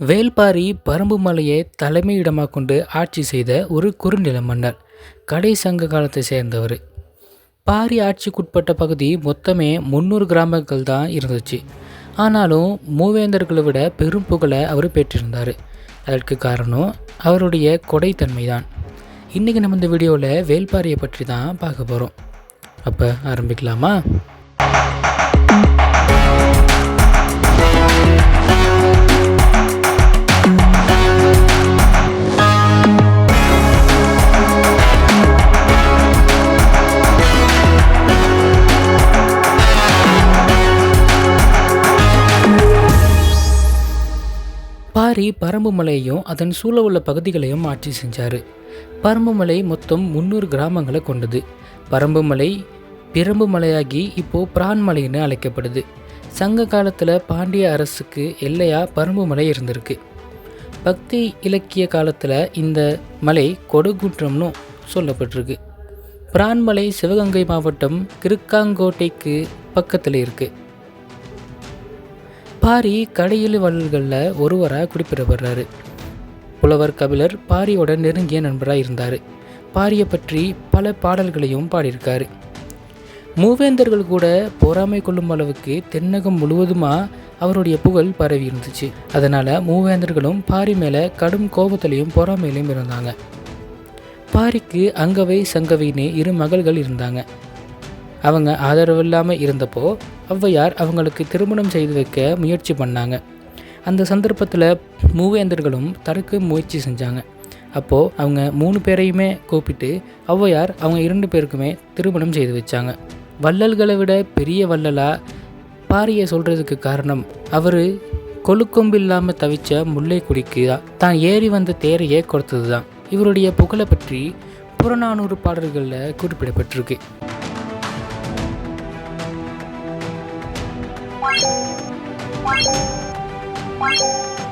வேல்பாரி பரம்பு மலையை தலைமையிடமாக கொண்டு ஆட்சி செய்த ஒரு குறுநில மன்னர் கடை சங்க காலத்தை சேர்ந்தவர். பாரி ஆட்சிக்குட்பட்ட பகுதி மொத்தமே முந்நூறு கிராமங்கள் தான் இருந்துச்சு. ஆனாலும் மூவேந்தர்களை விட பெரும் புகழை அவர் பெற்றிருந்தார். அதற்கு காரணம் அவருடைய கொடைத்தன்மை தான் இன்றைக்கி நம்ம இந்த வீடியோவில் வேல்பாரியை பற்றி தான் பார்க்க போகிறோம் அப்போ ஆரம்பிக்கலாமா? பாரி பரம்புமலையையும் அதன் சூழ உள்ள பகுதிகளையும் ஆட்சி செஞ்சார். பரம்புமலை மொத்தம் முந்நூறு கிராமங்களை கொண்டது. பரம்புமலை பிரம்பு மலையாகி இப்போது பிரான்மலைன்னு அழைக்கப்படுது. சங்க காலத்தில் பாண்டிய அரசுக்கு எல்லையாக பரம்புமலை இருந்திருக்கு. பக்தி இலக்கிய காலத்தில் இந்த மலை கொடுகுற்றம்னு சொல்லப்பட்டிருக்கு. பிரான்மலை சிவகங்கை மாவட்டம் கிருக்காங்கோட்டைக்கு பக்கத்தில் இருக்குது பாரி கடையிலுவல்களில் ஒருவராக குறிப்பிடப்படுறாரு புலவர் கபிலர் பாரியோட நெருங்கிய நண்பராக இருந்தார். பாரியை பற்றி பல பாடல்களையும் பாடியிருக்காரு. மூவேந்தர்கள் கூட பொறாமை கொள்ளும் அளவுக்கு தென்னகம் முழுவதுமாக அவருடைய புகழ் பரவி இருந்துச்சு. அதனால் மூவேந்தர்களும் பாரி மேலே கடும் கோபத்திலையும் பொறாமையிலையும் இருந்தாங்க. பாரிக்கு அங்கவை சங்கவின்னு இரு மகள்கள் இருந்தாங்க. அவங்க ஆதரவு இல்லாமல் இருந்தப்போ ஔவையார் அவங்களுக்கு திருமணம் செய்து வைக்க முயற்சி பண்ணாங்க. அந்த சந்தர்ப்பத்தில் மூவேந்தர்களும் தடுக்க முயற்சி செஞ்சாங்க. அப்போது அவங்க மூணு பேரையுமே கூப்பிட்டு ஔவையார் அவங்க இரண்டு பேருக்குமே திருமணம் செய்து வச்சாங்க. வள்ளல்களை விட பெரிய வள்ளலாக பாரியை சொல்கிறதுக்கு காரணம் அவர் கொழுக்கொம்பு இல்லாமல் தவிச்ச முல்லை குடிக்கு தான். ஏறி வந்த தேரையே கொடுத்தது தான் இவருடைய புகழை பற்றி புறநானூறு பாடல்களில் குறிப்பிடப்பட்டிருக்கு. Thank you.